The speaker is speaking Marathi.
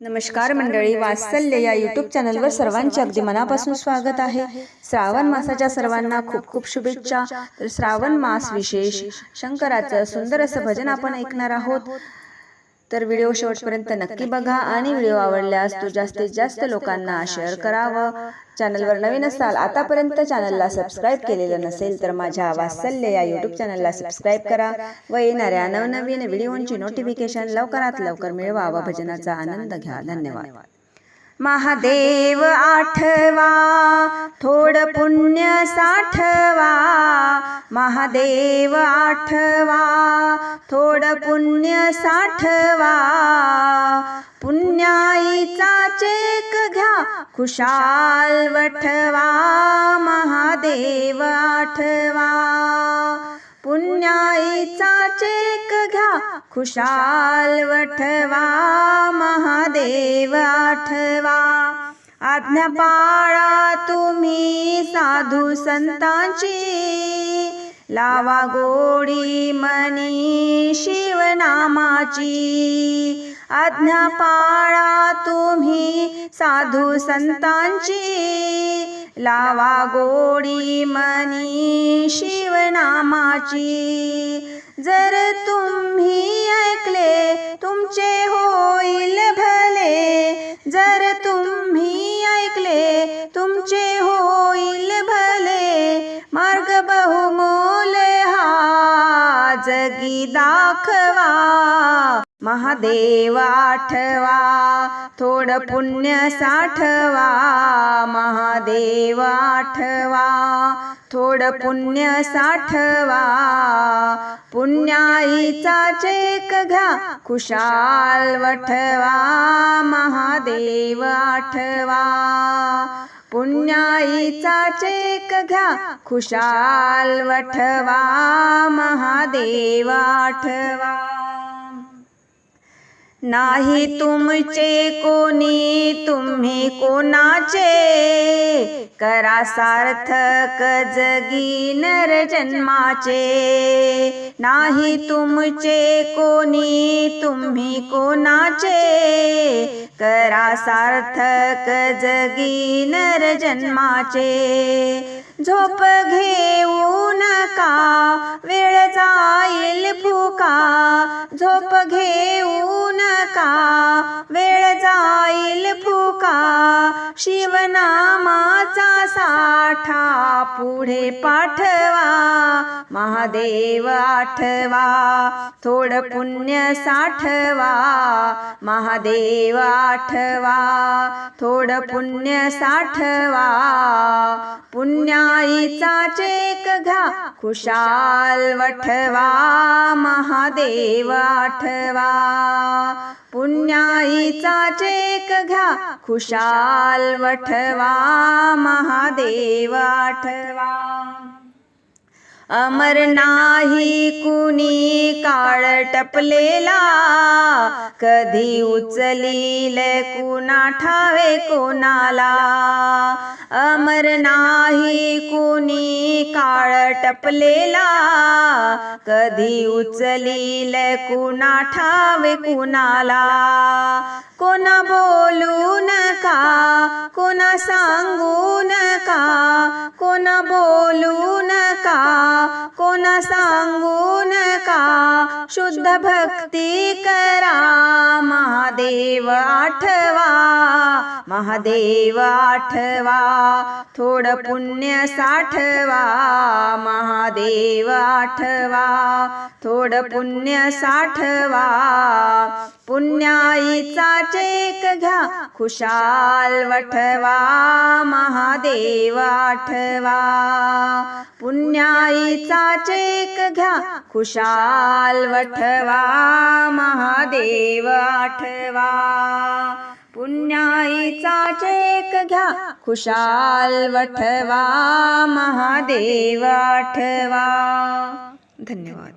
नमस्कार मंडळी वात्सल्य या यूट्यूब चॅनलवर सर्वांचे अगदी मनापासून स्वागत आहे. श्रावण मासाच्या सर्वांना खूप खूप शुभेच्छा. तर श्रावण मास विशेष शंकराचं सुंदर असं भजन आपण ऐकणार आहोत. तर व्हिडिओ शेवटपर्यंत नक्की बघा आणि व्हिडिओ आवडल्यास तो जास्तीत जास्त लोकांना शेअर करावं. चॅनलवर नवीन असाल आतापर्यंत चॅनलला सबस्क्राईब केलेलं नसेल तर माझ्या वात्सल्य या यूट्यूब चॅनलला सबस्क्राईब करा व येणाऱ्या नवनवीन व्हिडिओंची नोटिफिकेशन लवकरात लवकर मिळवा व भजनाचा आनंद घ्या. धन्यवाद. महादेव आठवा थोड पुण्य साठवा. महादेव आठवा थोड पुण्य साठवा. पुण्याईचा चेक घ्या खुशाल वठवा. महादेव आठवा. खुशाल वठवा महादेव आठवा. आज्ञा पाळा तुम्ही साधू संतांची. लावा गोडी मनी शिवनामाची. आज्ञा पाळा तुम्ही साधू संतांची. लावा गोडी मनी शिवनामाची. जर तुम्ही ऐकले तुमचे होईल भले. जर तुम्ही ऐकले तुमचे होईल भले. मार्ग बहुमोल हा जगी दाखवा. महादेव आठवा थोड पुण्य साठवा. महादेव आठवा थोड पुण्य साठवा. पुण्याईचा चेक घ्या. खुशाल वठवा महादेव आठवा. पुण्याईचा चेक घ्या. खुशाल वठवा महादेव आठवा. नाही तुमचे कोणी तुम्ही कोणाचे? करा सार्थक जगी नर जन्माचे. नाही तुमचे कोणी तुम्ही कोणाचे? करा सार्थक जगी नर जन्माचे. झोप घेऊ वेळ जाईल फुका शिवनामाचा साठा पुढे पाठवा महादेव आठवा थोड पुण्य साठवा महादेव आठवा थोड पुण्य साठवा पुण्याईचा चेक घ्या खुशाल वठवा महादेव आठवा. पुण्याईचा चेक घ्या खुशाल वठवा महादेव आठवा अमर नाही कुणी काळ टपलेला कधी उचलील कुणा ठावे कोणाला? अमर नाही कुणी काळ टपलेला कधी उचलील कुणा ठावे कुणाला? कोणा बोलू नका कोणा सांगू नका कोणा बोलू नका. नका कोणा सांगू नका शुद्ध भक्ती करा महादेव आठवा महादेव आठवा थोड पुण्य साठवा महादेव आठवा थोड पुण्य साठवा पुण्याईचा चेक घ्या खुशाल वठवा महादेव आठवा. पुण्याईचा चेक घ्या. खुशाल वठवा महादेव आठवा. पुण्याईचा चेक घ्या. खुशाल वठवा महादेव आठवा. धन्यवाद.